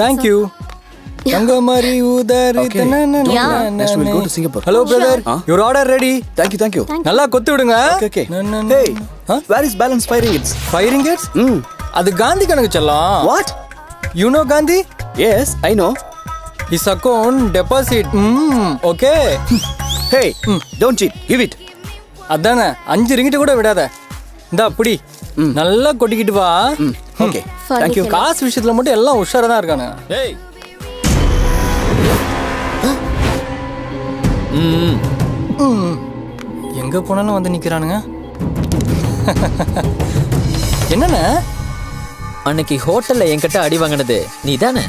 Thank you தங்க மாதிரி ஊதாரி Yeah. Next we'll go to Singapore. Hello brother your order ready Thank you, thank you. நல்லா கொத்து விடுங்க Okay, okay. Hey, where is balance five ringgits? Five ringgits Mm. அது காந்தி கணக்கு செல்லம். What? You know Gandhi? Yes, I know. Is account deposit hmm okay Hey, don't cheat. Give it. அதானே அஞ்சு ரிங்கிட்ட கூட விடாத. இந்தா புடி. நல்லா கொட்டிக்கிட்டு வா. Thank you. fellow. காசு விஷயத்துல மட்டும் எல்லாம் உஷாரா தான் இருக்கானு ஏய். எங்க போனாலும் வந்து நிக்கிறானுங்க. என்னண்ணே? அன்னைக்கு ஹோட்டல்ல என்கிட்ட அடி வாங்கினது நீ தானே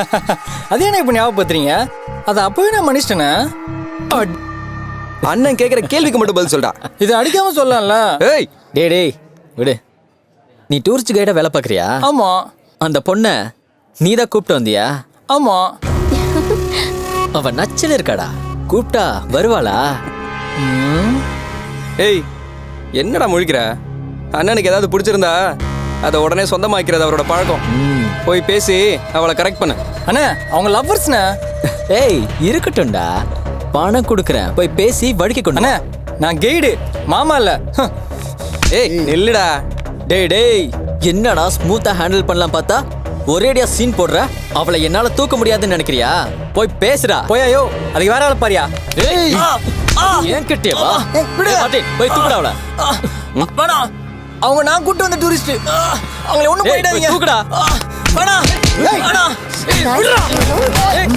அது என்ன இப்ப ஞாபகப்படுத்துறீங்க? அது அப்பவே நான் மன்னிச்சிட்டேனே. அண்ணன் கேக்குற கேள்விக்கு மட்டும் பதில் சொல்டா இது அடிக்காம சொல்லலாம்ல. ஏய். டேய் டேய் விடு. நீ டூரிஸ்ட் கைடா வேலை பார்க்கறியா? ஆமா. அந்த பொண்ணை நீ தான் கூப்பிட்டு வந்தியா? ஆமா. அவ நச்சல் இருக்காடா. கூப்பிட்டா வருவாளா? ஏய் என்னடா முழிக்கிற? அண்ணனுக்கு ஏதாவது பிடிச்சிருந்தா அதை உடனே சொந்தமாக்கிறது அவரோட பழக்கம். போய் பேசி அவளை கரெக்ட் பண்ணு. அண்ணே அவங்க லவ்வர்ஸ்ண்ணே ஏய் இருக்கட்டும்டா. பணம் கொடுக்குறேன். போய் பேசி வடிக்க கொண்டு அண்ணே நான் கெய்டு மாமா இல்ல. ஏய் நில்லுடா. டேய் டேய் என்னடா ஸ்மூத்தா ஹேண்டில் பண்ணலாம் பார்த்தா? ஒரேடியா சீன் போடுற? அவளை என்னால தூக்க முடியாதுன்னு நினைக்கிறியா? போய் பேசுடா. போயாயோ அதுக்கு வேற ஆளை பாரியா? ஏய் ஏன் கிட்டே வா? விடு. ஏய், மார்ட்டின், போய் தூக்குடா அவளை. வேணாம் அவங்க நான் கூட்டு வந்த டூரிஸ்ட் அவங்கள ஒண்ணும் ஏய், போயிடாதீங்க. போய் தூக்குடா. ஏய்,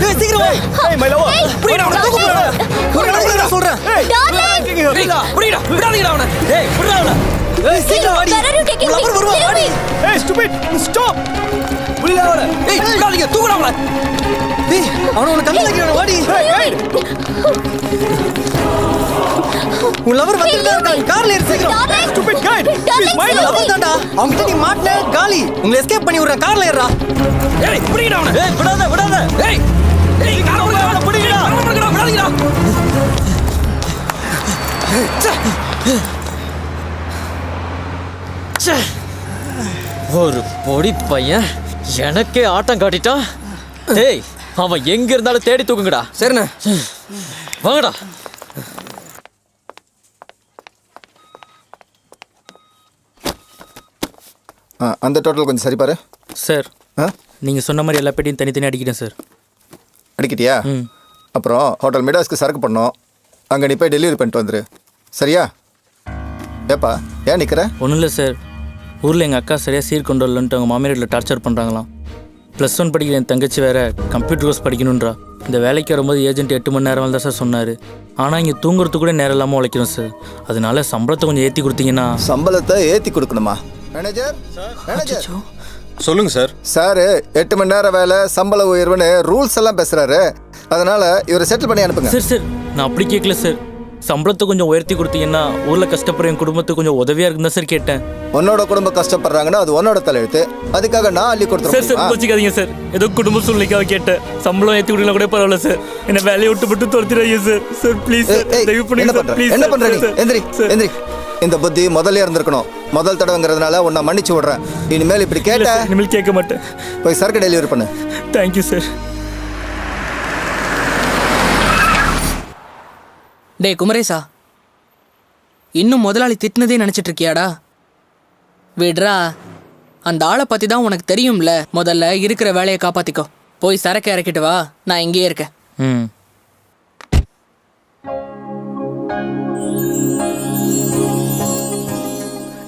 ஏய், சீக்கிரம் புடிடா, புடிடா, விடாதீங்கடா அவனை. ஏய், விடுடா அவனை. ஏய், சீக்கிரம் வாடி. உன் me? வருவா, வாடி. ஏய், stupid, stop. புடிடா அவனை. ஏய், விடாதீங்க, தூக்குடா அவனை. ஏய், அவனை உனக்கு கண்ணில் வைக்கிறான், வாடி. ஏய். உன் லவர் வந்துட்டு இருக்கான் கார்ல ஏறு சீக்கிரம் Darling, please mind slow lover. தான்டா அவங்க கிட்ட நீ மாட்டல காலி உங்களை எஸ்கேப் பண்ணி விடுறேன் கார்ல ஏறா ஏய் புடிங்கடா அவனை ஏய் விடாத விடாத ஏய் ஏய் கார்ல புடிங்கடா புடிங்கடா விடாதீங்கடா ஒரு பொடி பையன் எனக்கே ஆட்டம் காட்டிட்டான் ஏய் அவன் எங்க இருந்தாலும் தேடி தூக்குங்கடா. சரிண்ணே. வாங்கடா. ஆ, அந்த டோட்டல் கொஞ்சம் சரி பாரு சார் ஆ? நீங்கள் சொன்ன மாதிரி எல்லா பெட்டியும் தனித்தனி அடிக்கிட்டேன் சார். அடிக்கிட்டியா? ம். அப்புறம் ஹோட்டல் மிடாஸ்க்கு சரக்கு பண்ணோம். அங்கே நீ போய் டெலிவரி பண்ணிட்டு வந்துரு. சரியா? ஏப்பா ஏன் நிற்கிற ஒன்றும் இல்லை சார். ஊரில் எங்கள் அக்கா சரியாக சீர் கொண்டு வரலன்ட்டு அவங்க மாமியார் வீட்டில் டார்ச்சர் பண்ணுறாங்களாம் ப்ளஸ் ஒன் படிக்கிற என் தங்கச்சி வேற கம்ப்யூட்டர் கோர்ஸ் படிக்கணுன்றா. இந்த வேலைக்கு வரும்போது ஏஜென்ட் எட்டு மணி நேரம் தான் சார் சொன்னார். ஆனால் இங்கே தூங்குறதுக்கு கூட நேரம் இல்லாமல் உழைக்கிறோம் சார். அதனால சம்பளத்தை கொஞ்சம் ஏற்றி கொடுத்தீங்கன்னா சம்பளத்தை ஏற்றி கொடுக்கணுமா? மேனேஜர் மேனேஜர் சொல்லுங்க சார். சார் எட்டு மணி நேரம் வேலை சம்பள உயர்வுன்னு ரூல்ஸ் எல்லாம் பேசுறாரு. அதனால இவரை செட்டில் பண்ணி அனுப்புங்க. சார் சார் நான் அப்படி கேட்கல சார். சம்பளத்தை கொஞ்சம் உயர்த்தி கொடுத்தீங்கன்னா ஊரில் கஷ்டப்படுற என் குடும்பத்துக்கு கொஞ்சம் உதவியாக இருக்குன்னு தான் சார் கேட்டேன். உன்னோட குடும்பம் கஷ்டப்படுறாங்கன்னா அது உன்னோட தலையெழுத்து. அதுக்காக நான் அள்ளி சார் சார் கொடுத்துருவேன் கோச்சிக்காதீங்க சார் ஏதோ குடும்ப சூழ்நிலைக்காக கேட்டேன். சம்பளம் ஏற்றி விடலாம் கூட பரவாயில்ல சார் என்ன வேலையை விட்டு விட்டு துரத்திடாதீங்க சார் சார் ப்ளீஸ் சார் தயவு பண்ணி என்ன சார் பண்ற? ப்ளீஸ் என்ன பண்ற நீ? எந்திரி சார் எந்திரி. இந்த புத்தி முதல்ல இருந்திருக்கணும். முதல் தடவைங்கிறதுனால உன்னை மன்னிச்சு விடுறேன். இனிமேல் இப்படி இல்ல கேட்ட சார், இனிமேல் கேட்க மாட்டேன். போய் சரக்கு டெலிவரி பண்ணு. தேங்க்யூ சார் டேய் குமரேசா. இன்னும் முதலாளி திட்டினதே நினைச்சிட்டு இருக்கியாடா விடுறா. அந்த ஆளை பத்தி தான் உனக்கு தெரியும்ல. முதல்ல இருக்கிற வேலையை காப்பாத்திக்கோ. போய் சரக்கு இறக்கிட்டு வா. நான் இங்கேயே இருக்கேன். ம்.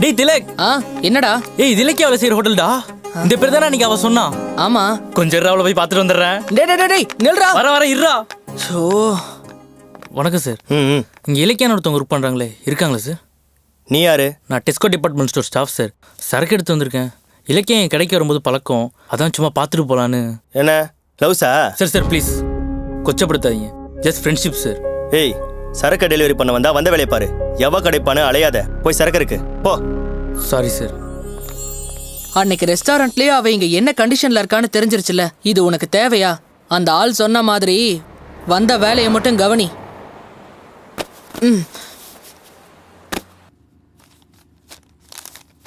டேய் திலக். ஆ என்னடா? ஏய் திலக்கே அவளை செய்யற ஹோட்டல்டா? இந்த பேர் தானே அன்னைக்கு அவ சொன்னா? ஆமா. கொஞ்சம் அவளை போய் பார்த்துட்டு வந்துடுறேன். டேய் டேய், டேய் டேய் நில்றா. வர வர இருடா. சோ வணக்கம் சார். இங்க இலக்கியான ஒருத்தவங்க ஒர்க் பண்றாங்களே இருக்காங்களா சார்? நீ யாரு? நான் Tesco department store staff sir. சரக்கு எடுத்து வந்திருக்கேன். இலக்கியம் என் கடைக்கு வரும்போது பழக்கம். அதான் சும்மா பார்த்துட்டு போலான்னு. என்ன? லவ்ஸா sir sir please கொச்சப்படுத்தாதீங்க. Just friendship sir. ஏய் சரக்கு டெலிவரி பண்ண வந்தா வந்த வேலையை பாரு. எவ கிடைப்பான்னு அலையாத. போய் சரக்கு இருக்கு. போ. Sorry sir. அன்னைக்கு ரெஸ்டாரண்ட்லயே அவ இங்க என்ன கண்டிஷன்ல இருக்கான்னு தெரிஞ்சிருச்சுல இது உனக்கு தேவையா? அந்த ஆள் சொன்ன மாதிரி வந்த வேலையை மட்டும் கவனி.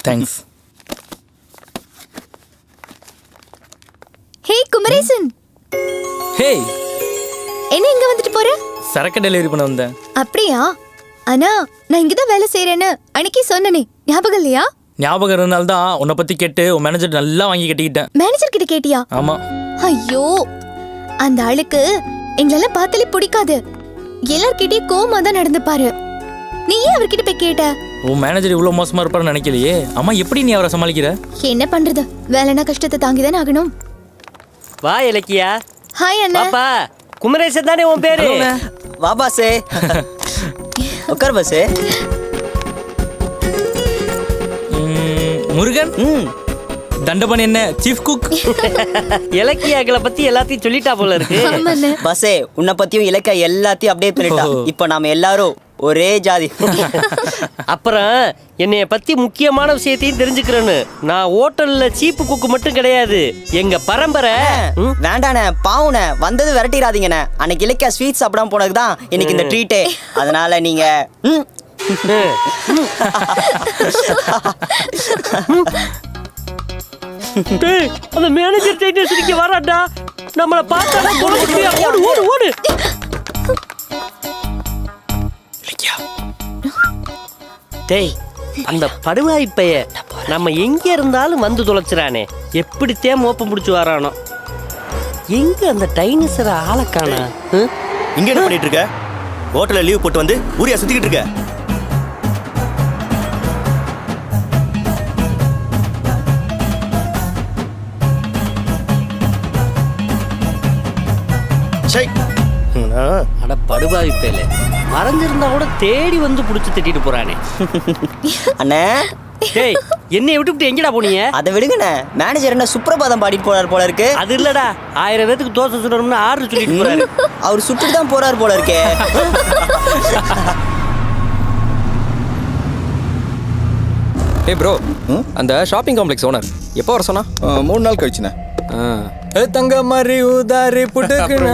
தேங்க்ஸ் முருகேசன் ஹேய் என்ன இங்க வந்துட்டு போற? சரக்கு டெலிவரி பண்ண வந்தேன். அப்படியா? ஆனா நான் இங்கதான் வேலை செய்யறேன்னு அன்னைக்கு சொன்னனே. ஞாபகம் இல்லையா? ஞாபகம் இருந்தால்தான் தான் உன்னை பற்றி கேட்டு உன் மேனேஜர் நல்லா வாங்கி கட்டிக்கிட்டேன். மேனேஜர் கிட்ட கேட்டியா? ஆமாம் ஐயோ. அந்த ஆளுக்கு எங்களெல்லாம் பார்த்தாலே பிடிக்காது. எல்லார்கிட்டயும் கோவமா தான் நடந்துப்பாரு. நீ ஏன் அவர்கிட்ட போய் கேட்ட? உன் மேனேஜர் இவ்வளோ மோசமாக இருப்பாருன்னு நினைக்கலையே. அம்மா எப்படி நீ அவரை சமாளிக்கிற? என்ன பண்றது? வேலைனா கஷ்டத்தை தாங்கிதானே ஆகணும். வா இலக்கியா. ஹாய் அண்ணா. பாப்பா குமரேசன் தானே உன் பேரு? வா பாசே. உட்கார் பாசே. ம், முருகன்? ம். தண்டபன் என்ன? சீஃப் குக் இலக்கியாக்களை பத்தி எல்லாத்தையும் சொல்லிட்டா போல இருக்கு. பஸ்ஸே உன்னை பத்தியும் இலக்கா எல்லாத்தையும் அப்டேட் பண்ணிட்டா. இப்போ நாம எல்லாரும் ஒரே ஜாதி. அப்புறம் என்னைய பத்தி முக்கியமான விஷயத்தையும் தெரிஞ்சுக்கிறேன்னு. நான் ஹோட்டல்ல சீப்பு குக்கு மட்டும் கிடையாது. எங்க பரம்பரை வேண்டாண்ணே பாவுண்ணே வந்தது விரட்டிடாதீங்கண்ணே. அன்னைக்கு இலக்கியா ஸ்வீட் சாப்பிடாம போனது தான் இன்னைக்கு இந்த ட்ரீட்டே அதனால நீங்க ம், டேய், அந்த மேனேஜர் டைட்டஸ் இங்க வராடா நம்மள பார்த்தாலே போட முடியா ஓடு ஓடு ஓடு. டேய் அந்த படுவாய் பைய நம்ம எங்க இருந்தாலும் வந்து தொலைச்சிரானே எப்படித்தே மோப்பம் பிடிச்சி வரானோ. எங்க அந்த டைனசரை ஆளை காணா? ம்? இங்க என்ன பண்ணிட்டு இருக்க? ஹோட்டல்ல லீவ் போட்டு வந்து ஊரியா சுத்திக்கிட்டு இருக்க? சை. அட படுபாவி பேல மறைஞ்சிருந்தா கூட தேடி வந்து புடிச்சு திட்டிட்டு போறானே. அண்ணே. டேய் என்னைய விட்டுவிட்டு எங்கடா போனீங்க? அதை விடுங்கண்ணே. மேனேஜர் என்ன சுப்ரபாதம் பாடிட்டு போறாரு போல இருக்கு. அது இல்லடா. ஆயிரம் பேத்துக்கு தோசை சுடணும்னு ஆர்டர் சொல்லிட்டு போறாரு. அவர் சுட்டுட்டு தான் போறாரு போல இருக்கே. ஏய் ப்ரோ அந்த ஷாப்பிங் காம்ப்ளெக்ஸ் ஓனர் எப்போ வர சொன்னா மூணு நாள் கழிச்சுண்ணே. தங்க மாதிரி உதாரி புட்டுக்குன்னு.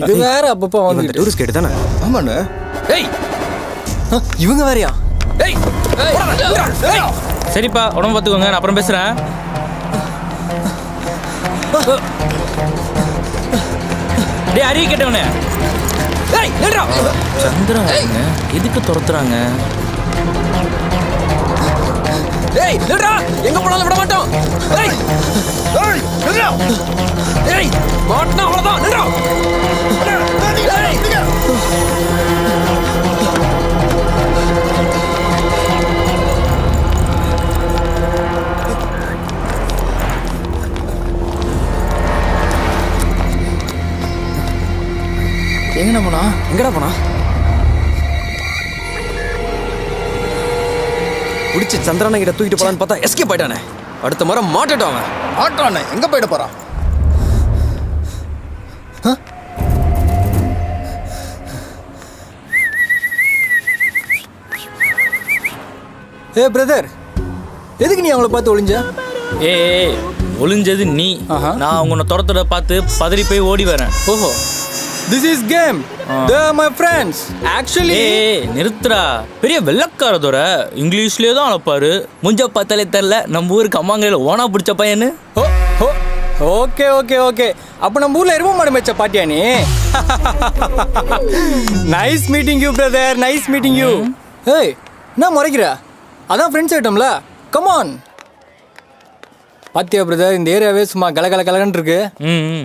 இது வேற அப்பப்போ வந்து டூரிஸ்ட் கேட்டு தானே? ஆமாண்ணே. ஏய் இவங்க வேறயா? ஏய் சரிப்பா உடம்பு பார்த்துக்கோங்க நான் அப்புறம் பேசுகிறேன் டேய் அறிய கேட்டவனே. ஏய் நில்றா. சந்திரன். எதுக்கு துரத்துறாங்க? ஏய் நில்றா. எங்க போனாலும் விட மாட்டோம். ஏய் மாட்டினா எங்கடா போனா? எங்கடா போனா? பிடிச்சி சந்திரனை கிட்ட தூக்கிட்டு போலான்னு பார்த்தா எஸ்கேப் ஆயிட்டானே. அடுத்த முறை மாட்டிட்டோம் அவன். ஆட்டோண்ணே எங்க போயிட போறான் ஏ பிரதர் எதுக்கு நீ அவங்கள பார்த்து ஒளிஞ்ச? ஏய், ஒளிஞ்சது நீ. நான் உன்னை துரத்துறத பார்த்து பதறி போய் ஓடி வரேன். ஓஹோ. This is game my friends actually நிறுத்துடா. பெரிய வெள்ளக்காரதோர இங்கிலீஷ்லயே தான் அழைப்பாரு. முஞ்ச பார்த்தாலே தெரில நம்ம ஊருக்கு அம்மாங்கையில் ஓனா பிடிச்ச பையனு. Okay okay okay. அப்போ நம்ம ஊர்ல எரும மாடு மேய்ச்ச பாட்டியா நீ? Nice meeting you brother nice meeting you ஏய் என்ன முறைக்கிற? அதான் ஃப்ரெண்ட்ஸ் ஐட்டம்ல கமான் பாத்தியா பிரதர் இந்த ஏரியாவே சும்மா கலகல கலகன்னு இருக்கு.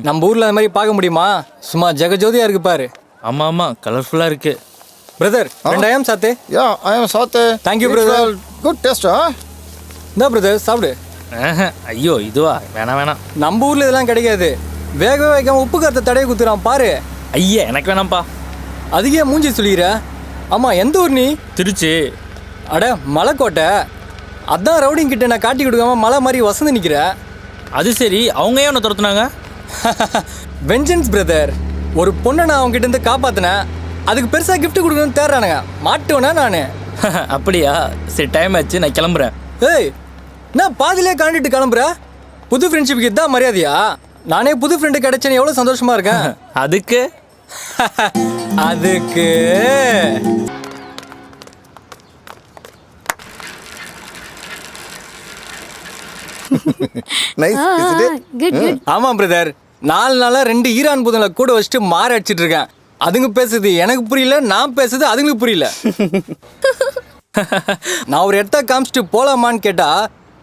நம்ம ஊர்ல அந்த மாதிரி பார்க்க முடியுமா? சும்மா ஜெகஜோதியா இருக்கு பாரு. ஆமா ஆமா கலர்ஃபுல்லா இருக்கு. பிரதர் ரெண்டாயிரம் சாத்தே. யா ஐ எம் சாத்து. Thank you, brother. குட் டேஸ்டா இந்த பிரதர் சாப்பிடு. ஐயோ இதுவா? வேணாம் வேணாம். நம்ம ஊர்ல இதெல்லாம் கிடைக்காது. வேகவே வைக்காம உப்பு கருத்தை தடவை குத்துறான் பாரு. ஐயா எனக்கு வேணாம்ப்பா. அதுக்கே மூஞ்சி சொல்லிக்கிற ஆமா எந்த ஊர் நீ? திருச்சி. அட மலைக்கோட்டை. அதான் ரவுடிங் கிட்ட நான் காட்டி கொடுக்காம மலை மாதிரி வசந்து நிக்கிற. அது சரி அவங்க ஏன் உன்னை துரத்துனாங்க. வெஞ்சன்ஸ் பிரதர் ஒரு பொண்ணை நான் அவங்க கிட்ட இருந்து காப்பாத்தினேன். அதுக்கு பெருசா gift கொடுக்கணும்னு தேடுறானுங்க. மாட்டுவேனா நானு? அப்படியா? சரி டைம் ஆச்சு நான் கிளம்புறேன். ஏய் நான் பாதியிலே காண்டிட்டு கிளம்புற? புது ஃப்ரெண்ட்ஷிப்புக்கு இதான் மரியாதையா? நானே புது ஃப்ரெண்டு கிடைச்சேன்னு எவ்வளோ சந்தோஷமா இருக்கேன்? அதுக்கு? அதுக்கு. நைஸ் குட் குட் ஆமா பிரதர் நாலு நாளா ரெண்டு ஈரான் புதங்களை கூட வச்சுட்டு மாற அடிச்சிட்டு இருக்கேன். அதுங்க பேசுது எனக்கு புரியல நான் பேசுது அதுங்களுக்கு புரியல. நான் ஒரு இடத்த காமிச்சிட்டு போலாமான்னு கேட்டா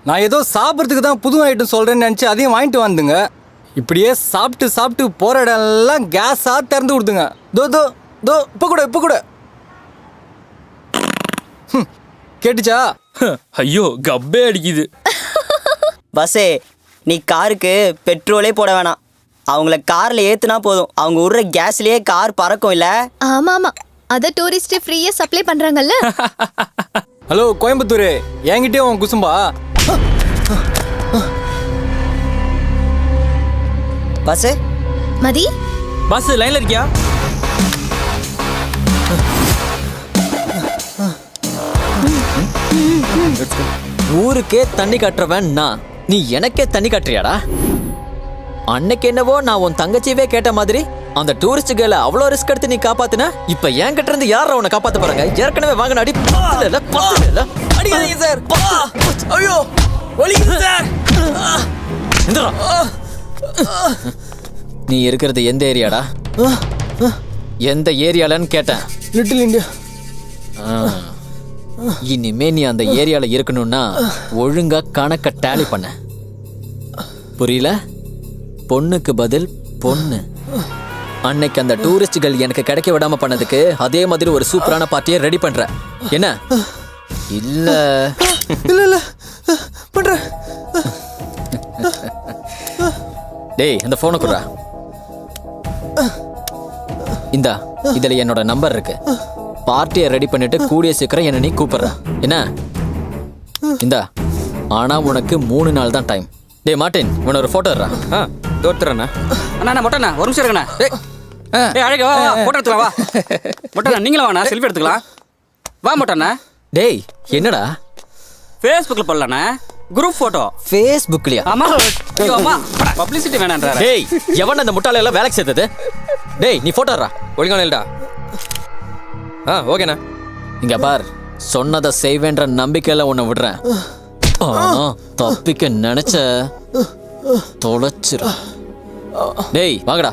நான் ஏதோ சாப்பிட்றதுக்கு தான் புது ஐட்டம் சொல்றேன்னு நினச்சி அதையும் வாங்கிட்டு வந்துங்க. இப்படியே சாப்பிட்டு சாப்பிட்டு போற இடம்லாம் கேஸா திறந்து கொடுத்துங்க தோ தோ தோ இப்போ கூட இப்போ கூட. கேட்டுச்சா? ஐயோ கப்பே அடிக்குது. பஸ்ஸே நீ காருக்கு பெட்ரோலே போட வேணாம். அவங்கள காரில் ஏற்றுனா போதும். அவங்க விடுற கேஸ்லேயே கார் பறக்கும் இல்லை? ஆமா ஆமா அத டூரிஸ்ட் ஃப்ரீயா சப்ளை பண்றாங்கல்ல? ஹலோ கோயம்புத்தூர். என்கிட்டயே உன் குசும்பா? பஸ்ஸு? மதி? பாஸ் லைன்ல இருக்கியா? ஊருக்கே தண்ணி காட்டுறவன் நான். நீ எனக்கே தண்ணி காட்டுறியாடா? அன்னைக்கு என்னவோ நான் உன் தங்கச்சியவே கேட்ட மாதிரி அந்த டூரிஸ்ட் கேர்ல அவ்வளோ ரிஸ்க் எடுத்து நீ காப்பாத்துன? இப்ப என் கிட்ட இருந்து யாரா உன்னை காப்பாத்த போறாங்க? ஏற்கனவே வாங்கின அடி அடிக்காதீங்க சார். ஐயோ வலிக்குது சார். இந்தா. நீ இருக்கிறது எந்த ஏரியாடா? எந்த ஏரியாலன்னு கேட்டேன். Little India. இனிமே நீ அந்த ஏரியால இருக்கணும்னா ஒழுங்கா கணக்க டேலி பண்ண. புரியல? பொண்ணுக்கு பதில் பொண்ணு. அன்னைக்கு அந்த டூரிஸ்டுகள் எனக்கு கிடைக்க விடாம பண்ணதுக்கு அதே மாதிரி ஒரு சூப்பரான பார்ட்டியை ரெடி பண்ற. என்ன? இல்ல. இல்ல இல்ல. பண்றேன் டேய் அந்த போனை குடுறா. இந்தா இதுல என்னோட நம்பர் இருக்கு. பார்ட்டியை ரெடி பண்ணிட்டு கூடிய சீக்கிரம் என்ன நீ கூப்பிடுற. என்ன? இந்தா ஆனா உனக்கு மூணு நாள் தான் டைம் டேய் மார்ட்டின் உன ஒரு போட்டோ எடுறா. ஆ தோத்துறேண்ணா அண்ணா அண்ணா மொட்டண்ணா ஒரு நிமிஷம் இருக்கண்ணா ஏய் ஏய் அழகு வா வா போட்டோ எடுத்துக்கலாம் வா. மொட்டண்ணா நீங்களும் வாண்ணா செல்ஃபி எடுத்துக்கலாம். வா மொட்டண்ணா டேய் என்னடா? ஃபேஸ்புக்கில் போடலாண்ணா. குரூப் ஃபோட்டோ ஃபேஸ்புக்லயா ஆமா ஐயோ அம்மா பப்ளிசிட்டி வேணான்றாரு. டேய் எவன் அந்த முட்டாள எல்லாம் வேலைக்கு சேர்த்தது? டேய் நீ போட்டோ எடுறா. ஒழுங்கான இல்லடா ஆ ஓகேண்ணா. இங்க பார் சொன்னதை செய்வேன்ற நம்பிக்கையில உன்னை விடுறேன். ஆனா தப்பிக்க நினைச்ச தொலைச்சிரும் டேய் வாங்கடா.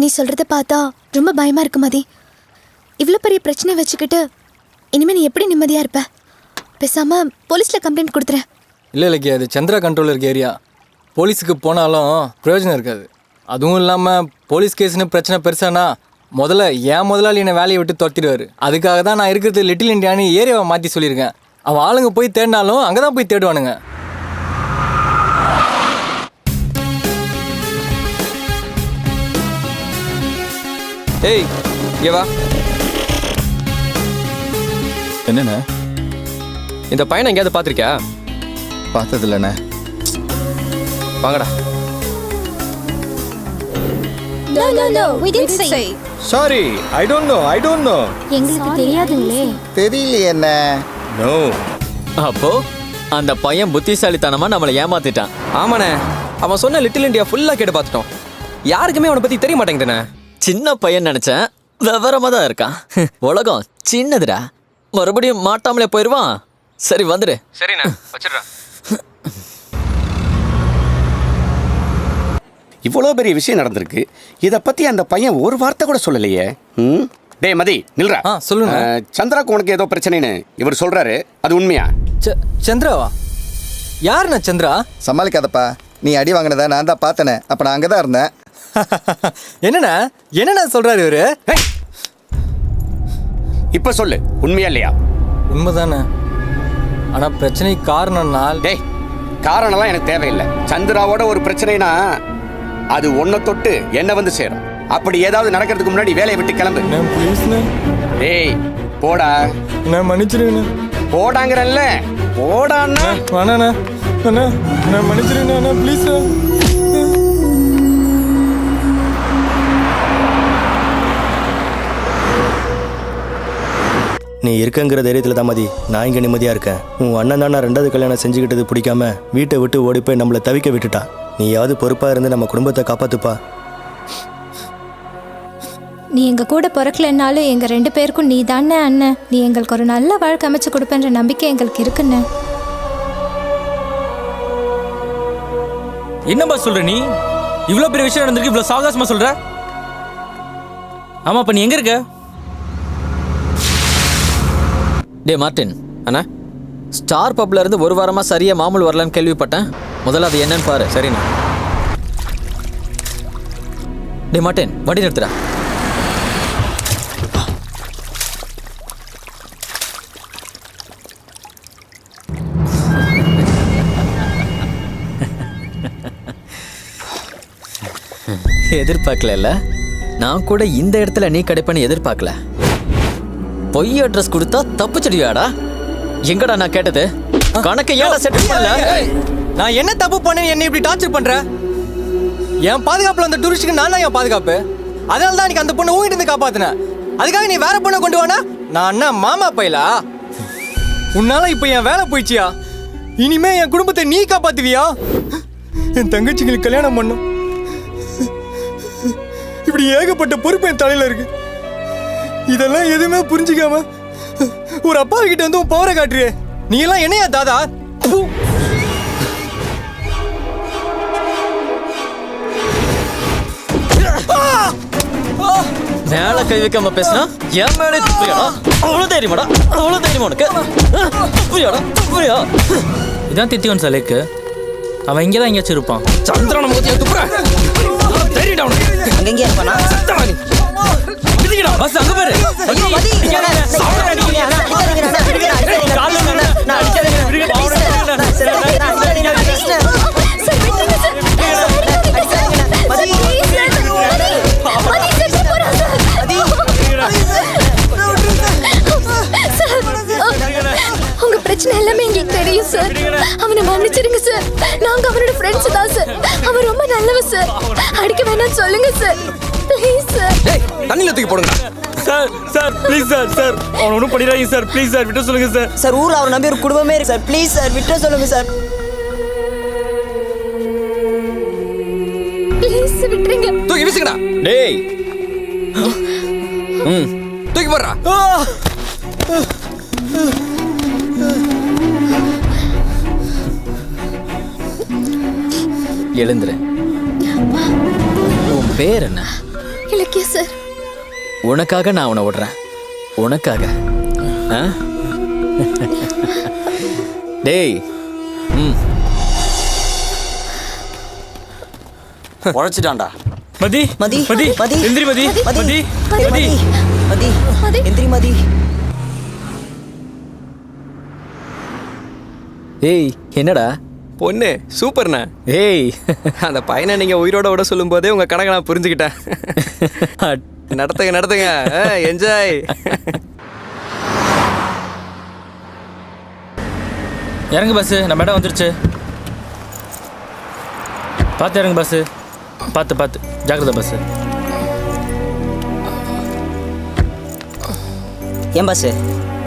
நீ சொல்றத பார்த்தா ரொம்ப பயமா இருக்கு மதி. இவ்வளோ பெரிய பிரச்சனை வச்சுக்கிட்டு இனிமே நீ எப்படி நிம்மதியா இருப்ப? பேசாம போலீஸ்ல கம்ப்ளைண்ட் கொடுத்துறேன் இல்லை இல்லைக்கி அது சந்திரா கண்ட்ரோல் இருக்க ஏரியா. போலீஸுக்கு போனாலும் பிரயோஜனம் இருக்காது. அதுவும் இல்லாமல் போலீஸ் கேஸ்னு பிரச்சனை பெருசானா முதல்ல என் முதலாளி என்னை வேலையை விட்டு துரத்திடுவார். அதுக்காக தான் நான் இருக்கிறது லிட்டில் இந்தியான்னு ஏரியாவை மாற்றி சொல்லியிருக்கேன். அவன் ஆளுங்க போய் தேடினாலும் அங்கே தான் போய் தேடுவானுங்க. ஏய் இங்க வா. என்னண்ணே? இந்த பையனை எங்கேயாவது பார்த்துருக்கியா? பார்த்தது இல்லைண்ணே வாங்கடா. No no no we didn't say. Sorry I don't know I don't know எங்களுக்கு தெரியாதுங்களே. தெரியலையே என்ன நோ அப்போ அந்த பையன் புத்திசாலித்தனமா நம்மளை ஏமாத்திட்டான். ஆமாண்ணே. அவன் சொன்ன லிட்டில் இந்தியா ஃபுல்லாக கேட்டு பார்த்துட்டோம். யாருக்குமே அவனை பற்றி தெரிய மாட்டேங்குதுண்ணே. சின்ன பையன் நினைச்சேன் விவரமா தான் இருக்கான். உலகம் சின்னதுடா. மறுபடியும் மாட்டாமலே போயிடுவான் சரி வந்துடு. சரிண்ணே வச்சிடுறேன். இவ்வளோ பெரிய விஷயம் நடந்திருக்கு. இதை பற்றி அந்த பையன் ஒரு வார்த்தை கூட சொல்லலையே. ம்? டேய் மதி நில்றா. ஆ, சொல்லுங்க. சந்திராக்கு உனக்கு ஏதோ பிரச்சனைன்னு இவர் சொல்றாரு. அது உண்மையா? ச- சந்திராவா? யாருண்ணா சந்திரா? சமாளிக்காதப்பா. நீ அடி வாங்கினதை நான் தான் பார்த்தனே. அப்போ நான் அங்கே தான் இருந்தேன். என்னண்ணா? என்னண்ணா சொல்றாரு இவரு! இப்ப சொல்லு. உண்மையா இல்லையா? உண்மைதானே. ஆனா பிரச்சனைக்கு காரணம் நாள். டேய் காரணம்லாம் எனக்கு தேவையில்லை. சந்திராவோட ஒரு பிரச்சனைனா அது ஒன்றை தொட்டு என்ன வந்து சேரும். அப்படி ஏதாவது நடக்கிறதுக்கு முன்னாடி வேலையை விட்டு கிளம்பு. டேய் போடா. நான் மன்னிச்சிருங்கண்ணே. போடாங்கிறல்ல. போடான்னா வேணாண்ணே. அண்ணா நான் மன்னிச்சிருங்கண்ணா. ப்ளீஸ் நீ இருக்கங்கிற தைரியத்தில் தான் மதி. நான் இங்கே நிம்மதியாக இருக்கேன். உன் அண்ணன் தான் ரெண்டாவது கல்யாணம் செஞ்சுக்கிட்டது பிடிக்காம வீட்டை விட்டு ஓடி போய் நம்மளை தவிக்க விட்டுட்டான் நீயாவது பொறுப்பாக இருந்து நம்ம குடும்பத்தை காப்பாத்துப்பா. நீ எங்க கூட பிறக்கலைன்னாலும் எங்க ரெண்டு பேருக்கும் நீ தானே அண்ணன் நீ எங்களுக்கு ஒரு நல்ல வாழ்க்கை அமைச்சு கொடுப்பேன்ற நம்பிக்கை எங்களுக்கு இருக்குண்ணே. என்ன பாஸ் சொல்ற நீ? இவ்வளோ பெரிய விஷயம் நடந்திருக்கு இவ்வளோ சாகசமா சொல்ற? ஆமா அப்ப நீ எங்க இருக்க? டே மார்ட்டின் அண்ணா. ஸ்டார் பப்ல இருந்து ஒரு வாரமா சரியா மாமூல் வரலன்னு கேள்விப்பட்டேன். முதல்ல அது என்னன்னு பாரு சரிண்ணா? டே மார்ட்டின் வண்டி நிறுத்துடா. எதிர்பார்க்கல நான் கூட இந்த இடத்துல நீ கிடைப்பேன்னு எதிர்பார்க்கல. பொய் அட்ரஸ் கொடுத்தா தப்புச்சடியாடா எங்கடா நான் கேட்டது? கணக்கு ஏடா செட் பண்ணல? நான் என்ன தப்பு பண்ணேன்? என்ன இப்படி டார்ச்சர் பண்ற? என் பாதுகாப்புல அந்த டூரிஸ்டுக்கு நான் என் பாதுகாப்பு. அதனால தான் எனக்கு அந்த பொண்ணை உங்ககிட்ட இருந்து காப்பாத்தினேன். அதுக்காக நீ வேற பொண்ணை கொண்டு வானா? நான் அண்ணா மாமா பையலா? உன்னால இப்ப என் வேலை போயிடுச்சியா? இனிமே என் குடும்பத்தை நீ காப்பாத்துவியா? என் தங்கச்சிங்களுக்கு கல்யாணம் பண்ணும். இப்படி ஏகப்பட்ட பொறுப்பு என் தலையில இருக்கு. இதெல்லாம் எதுவுமே புரிஞ்சுக்காம ஒரு அப்பா கிட்ட வந்து உன் பவரை காட்டுறியே. நீ எல்லாம் என்னையா தாதா? மேல கை வைக்காம பேசினா என் மேலே துப்புறியாடா அவ்வளவு தைரியமாடா? அவ்வளவு தைரியமா உனக்கு? துப்பியாடா துப்பியா இதான் தித்திவன் சலேக்கு. அவன் இங்கே தான் எங்கேயாச்சும் இருப்பான். சந்திரனை முகத்தைய துப்புற தெரியுடா உனக்கு அங்க எங்கேயா இருப்பானா இதுக்கிடா பஸ் அங்க பாரு ஐயோ, மதி. சாவுடா நீ. அண்ணா, அடிக்காதீங்க, அண்ணா, அடிக்காதீங்க, தெரியும் சார் அவனை மன்னிச்சிடுங்க சார் நாங்க அவனோட ஃப்ரெண்ட்ஸ் தான் சார் அவன் ரொம்ப நல்லவன் சார் அடிக்க வேணாம் சொல்லுங்க சார் ப்ளீஸ் சார் டேய் தண்ணில தூக்கி போடுங்க. Sir sir please sir sir அவனை ஒன்றும் பண்ணிடாதீங்க சார் ப்ளீஸ் சார் விட்டு சொல்லுங்க சார் சார் ஊர்ல அவரை நம்பி ஒரு குடும்பமே இருக்கு சார் ப்ளீஸ் சார் விட்டு சொல்லுங்க சார் ப்ளீஸ் விட்டுருங்க. தூக்கி வீசுங்கடா. டேய். தூக்கி போடுறா. எழுந்துரு உன் பேர் என்ன இலக்கிய சார் உனக்காக நான் அவனை விடுறேன் உனக்காக ஆ? டேய் ம் உழைச்சிட்டான்டா மதி மதி மதி மதி எந்திரி மதி மதி மதி மதி மதி மதி. எந்திரி மதி ஏய் என்னடா பொண்ணு சூப்பர்ண்ணே. ஏய். அந்த பையனை நீங்க உயிரோட விட சொல்லும் போதே உங்க கணக்கை நான் புரிஞ்சுக்கிட்டேன். நடத்துங்க நடத்துங்க. என்ஜாய் இறங்கு பஸ் நம்ம இடம் வந்துருச்சு. பார்த்து இறங்கு பஸ் பார்த்து பார்த்து. ஜாக்கிரதை பஸ் ஏன் பாஸ்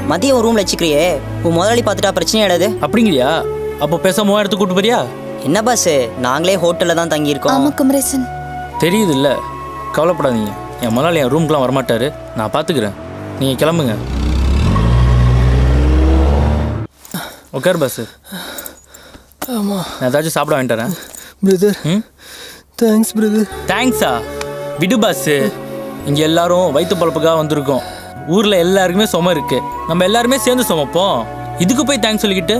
மதியம் ரூம்ல வச்சுக்கிறியே. உன் முதலாளி பார்த்துட்டா பிரச்சனை ஆயிடாது அப்படிங்கிறியா? அப்போ பேச மூவாயிரத்துக்கு கூட்டு போறியா? என்ன பாஸ் நாங்களே ஹோட்டல்ல தான் தங்கியிருக்கோம். ஆமா குமரேசன். தெரியுது இல்லை கவலைப்படாதீங்க. என் முதலாளி என் ரூம்க்குலாம் வரமாட்டாரு. நான் பார்த்துக்கிறேன் நீங்கள் கிளம்புங்க. உட்கார் பஸ் ஆமா. நான் ஏதாச்சும் சாப்பிட வாங்கிட்டு பிரதர் ம்? தேங்க்ஸ் பிரதர் தேங்க்ஸா விடு பாஸ் இங்கே எல்லாரும் வயிற்று பழப்புக்காக வந்திருக்கோம். ஊரில் எல்லாருக்குமே சும இருக்கு. நம்ம எல்லாருமே சேர்ந்து சுமப்போம். இதுக்கு போய் தேங்க்ஸ் சொல்லிக்கிட்டு?